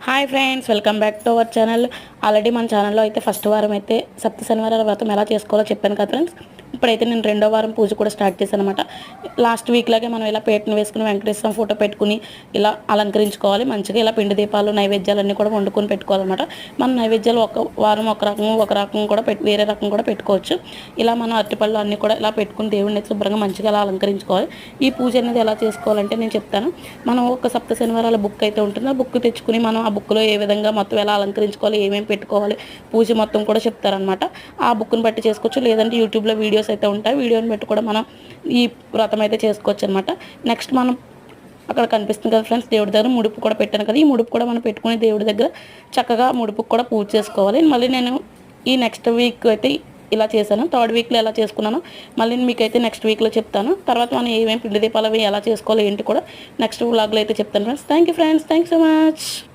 Hi friends welcome back to our channel already మన ఛానల్లో అయితే ఫస్ట్ వారం అయితే సప్త శనివారాల వ్రతం ఎలా చేసుకోవాలో చెప్పాను కదా ఫ్రెండ్స్ ఇప్పుడైతే నేను రెండో వారం పూజ కూడా స్టార్ట్ చేశాను అనమాట లాస్ట్ వీక్ లాగే మనం ఇలా పేటను వేసుకుని వెంకటేశ్వరం ఫోటో పెట్టుకుని ఇలా అలంకరించుకోవాలి. మంచిగా ఇలా పిండి దీపాలు నైవేద్యాలన్నీ కూడా వండుకొని పెట్టుకోవాలన్నమాట. మన నైవేద్యాలు ఒక వారం ఒక రకం ఒక రకం కూడా పెట్టి వేరే రకం కూడా పెట్టుకోవచ్చు. ఇలా మనం అరటిపళ్ళు అన్నీ కూడా ఇలా పెట్టుకుని దేవుడిని శుభ్రంగా మంచిగా ఇలా అలంకరించుకోవాలి. ఈ పూజ అనేది ఎలా చేసుకోవాలంటే నేను చెప్తాను. మనం ఒక సప్త శనివారాల బుక్ అయితే ఉంటుంది. ఆ బుక్ తెచ్చుకుని మనం ఆ బుక్లో ఏ విధంగా మొత్తం ఎలా అలంకరించుకోవాలి ఏమేమి పెట్టుకోవాలి పూజ మొత్తం కూడా చెప్తారనమాట ఆ బుక్ని బట్టి చేసుకోవచ్చు. లేదంటే యూట్యూబ్లో వీడియోస్ అయితే ఉంటాయి. వీడియోని పెట్టి కూడా మనం ఈ వ్రతం అయితే చేసుకోవచ్చు అనమాట నెక్స్ట్ మనం అక్కడ కనిపిస్తుంది కదా ఫ్రెండ్స్ దేవుడి దగ్గర ముడుపు కూడా పెట్టాను కదా. ఈ ముడుపు కూడా మనం పెట్టుకుని దేవుడి దగ్గర చక్కగా ముడుపు కూడా పూజ చేసుకోవాలి. మళ్ళీ నేను ఈ నెక్స్ట్ వీక్ అయితే ఇలా చేశాను. థర్డ్ వీక్లో ఎలా చేసుకున్నాను మళ్ళీ మీకైతే నెక్స్ట్ వీక్లో చెప్తాను. తర్వాత మనం ఏమేమి పిండి దీపాలు అవి ఎలా చేసుకోవాలి ఏంటి కూడా నెక్స్ట్ వ్లాగ్లో అయితే చెప్తాను friends thank you friends thank so much